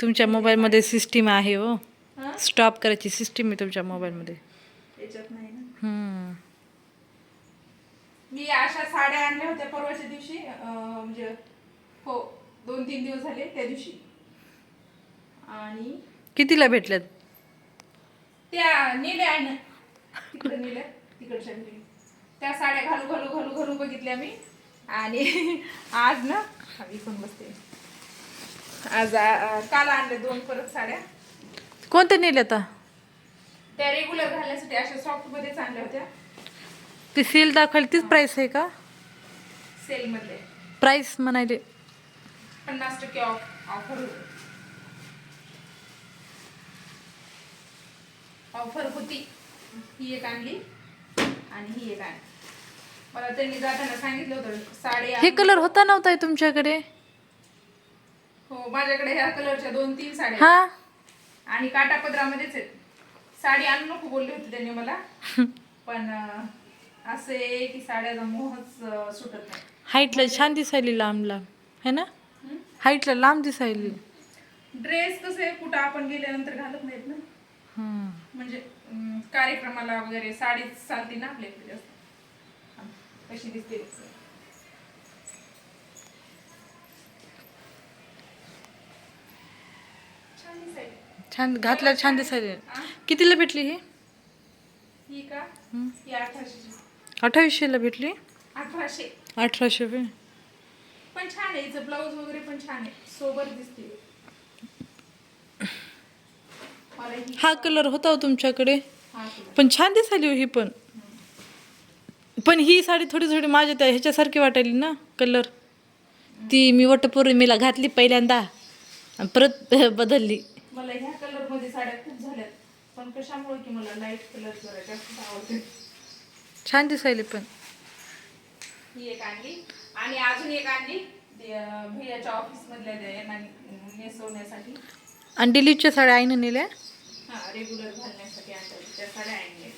तुमच्या मोबाईलमध्ये सिस्टीम आहे हो. स्टॉप करायची सिस्टीम आहे तुमच्या मोबाईलमध्ये. मी अशा साड्या आणल्या होत्या परवाच्या दिवशी म्हणजे हो दोन तीन दिवस झाले त्या दिवशी. आणि कितीला भेटल्यात? त्या नेल्या आहे ना. तिकडे नेल्या तिकडच्या त्या साड्या घालू घालू घालू घालू बघितल्या मी. आणि आज ना इकडून बसते. आज काल आणल्या दोन परत साड्या. कोणत्या नेल्या आता? त्या रेग्युलर घालण्यासाठी अशा सॉफ्ट मध्येच आणल्या होत्या. ती सेल दाखवायला तीच प्राइस आहे का? सेल मध्ये प्राइस म्हणायले. पन्नास टक्के ऑफ ऑफर ऑफर होती. ही एक आणली आणि ही एक आणली. मला त्यांनी जाताना सांगितलं होतं साडी हे कलर होता नव्हता तुमच्याकडे? हो माझ्याकडे ह्या कलरच्या दोन तीन साड्या हा? आहेत. आणि काटापदरामध्येच आहेत. साडी आणू नको बोलली होती त्यांनी मला. पण अं, असं आहे की साड्याचा मोहच अं, सुटत नाही. हाईटला छान दिसायली लांब लांब है ना? हाईटला लांब दिसायली. ड्रेस कसं आहे कुठं आपण गेल्यानंतर घालत नाहीत ना. हम्म. म्हणजे अं, कार्यक्रमाला वगैरे साडीच चालते ना जास्त. हा, कशी दिसते. छान दिसायली. छान दिसायली? कितीला भेटली ही? का? हम्म. अठराशे अठ्ठावीसशेला भेटली? अठराशे. अठराशे रुपये पण छान आहे हिचं ब्लाऊज वगैरे पण छान आहे. सोबत दिसते. मला ही कलर होता हो तुमच्याकडे. पण छान दिसायली हो ही पण. पण ही साडी थोडी थोडी माझ्या त्या ह्याच्यासारखी वाटायली ना कलर. ती मी वटपौर्णिमेला घातली पहिल्यांदा. परत बदलली. मला ह्या कलरमध्ये साड्या खूप झाल्यात. पण कशामुळे की मला लाइट कलर जरा जास्त आवडते. छान दिसायली पण. ही एक आणली. आणि अजून एक आणली. भैयाच्या ऑफिस मधल्या नेसवण्यासाठी. आणि डिलीटच्या साड्या आईनं नेल्या? हा रेग्युलर घालण्यासाठी आणल्या. त्या साड्या आणल्या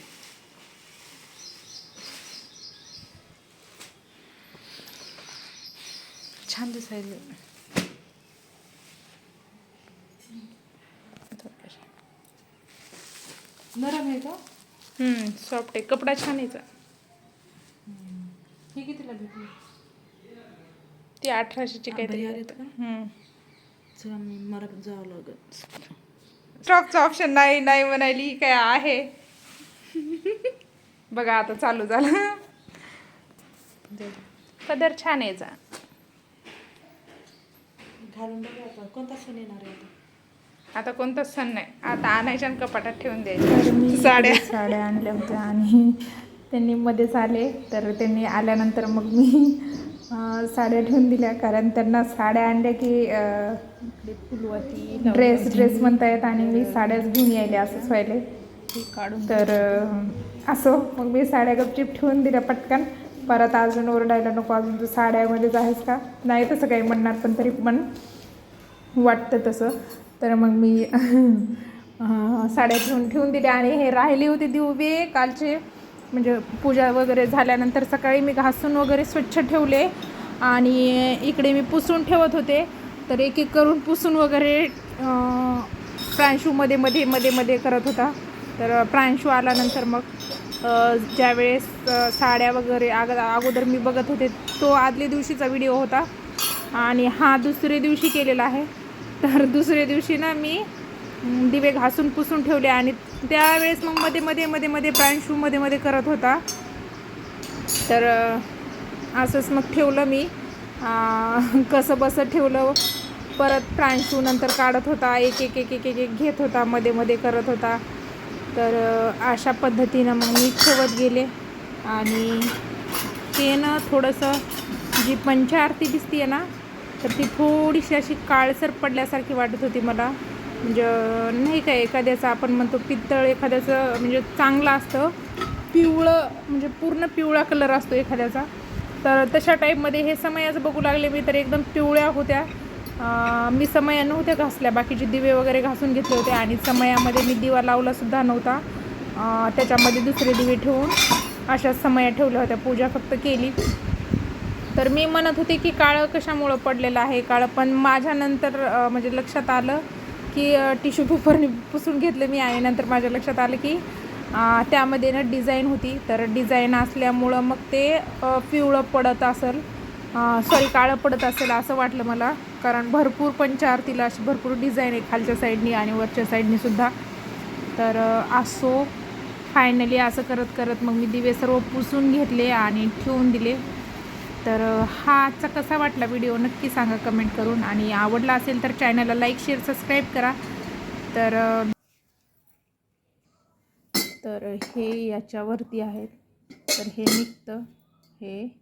छान दिसायली. नरम आहे का? सॉफ्ट आहे. कपडा छान यायचा ही कितीला भेटली? ती अठराशेची काहीतरी. चला मग मला पण जावं लागत स्टॉकचं ऑप्शन नाही नाही म्हणायली ही काय आहे? बघा आता चालू झालं. पदर छान आहे याचा. घालून बघा कोणता सण येणार आहे आता कोणताच सण नाही. आता आणायच्या आणि कपाटात ठेवून द्यायच्या साड्या. साड्या आणल्या होत्या आणि त्यांनी मध्येच आले. तर त्यांनी आल्यानंतर मग मी साड्या ठेवून दिल्या. कारण त्यांना साड्या आणल्या की ड्रेस ड्रेस म्हणतायत आणि मी साड्याच घेऊन यायले असंच व्हायले. काढून तर असो. मग मी साड्या गपचिप ठेवून दिल्या पटकन. परत अजून ओरडायला नको. अजून तू साड्यामध्येच आहेस का? नाही तसं काही म्हणणार पण तरी पण वाटतं तसं. तर मग मी साड्या ठेवून ठेवून दिल्या आणि हे राहिले होते दिवे कालचे. म्हणजे पूजा वगैरे झाल्यानंतर सकाळी मी घासून वगैरे स्वच्छ ठेवले आणि इकडे मी पुसून ठेवत होते. तर एक एक करून पुसून वगैरे प्रांशूमध्ये मध्ये मध्ये मध्ये करत होता. तर प्रांशू आल्यानंतर मग ज्यावेळेस साड्या वगैरे आग अगोदर मी बघत होते तो आदल्या दिवशीचा व्हिडिओ होता. आणि हा दुसऱ्या दिवशी केलेला आहे. तर दुसऱ्या दिवशी ना मी दिवे घासून पुसून ठेवले आणि त्यावेळेस मग मध्ये मध्ये मध्ये मध्ये प्रांशू मध्ये मध्ये करत होता. तर असंच मग ठेवलं मी. कसं बसं ठेवलं परत प्रांशू नंतर काढत होता. एक एक एक एक एक एक घेत होता मध्ये मध्ये करत होता. तर अशा पद्धतीनं मग मी ठेवत गेले. आणि ते ना थोडंसं जी पंचारती दिसते ना तर ती थोडीशी अशी काळसर पडल्यासारखी वाटत होती मला. म्हणजे नाही काय एखाद्याचं आपण म्हणतो पित्तळ एखाद्याचं म्हणजे चांगलं असतं. पिवळं म्हणजे पूर्ण पिवळा कलर असतो एखाद्याचा. तर तशा टाईपमध्ये हे समयाचं बघू लागले मी तर एकदम पिवळ्या होत्या. मी समया नव्हत्या घासल्या बाकीचे दिवे वगैरे घासून घेतले होते आणि समयामध्ये मी दिवा लावलासुद्धा नव्हता. त्याच्यामध्ये दुसरे दिवे ठेवून अशा समया ठेवल्या होत्या पूजा फक्त केली. तर मी म्हणत होते की काळं कशामुळं पडलेलं आहे काळं? पण माझ्यानंतर म्हणजे लक्षात आलं की टिश्यू पेपरने पुसून घेतलं मी आणि नंतर माझ्या लक्षात आलं की त्यामध्ये ना डिझाईन होती. तर डिझाईन असल्यामुळं मग ते पिवळं पडत असेल सॉरी काळं पडत असेल असं वाटलं मला. कारण भरपूर पंचारतीला अशी भरपूर डिझाईन आहे खालच्या साईडनी आणि वरच्या साईडनी सुद्धा. तर असो. फायनली असं करत करत मग मी दिवे सर्व पुसून घेतले आणि ठेवून दिले. तर हा आजचा कसा वाटला व्हिडिओ नक्की सांगा कमेंट करून. आणि आवडला असेल तर चॅनलला लाईक शेअर सबस्क्राईब करा. तर तर हे याच्यावरती आहेत तर हे निघतं. हे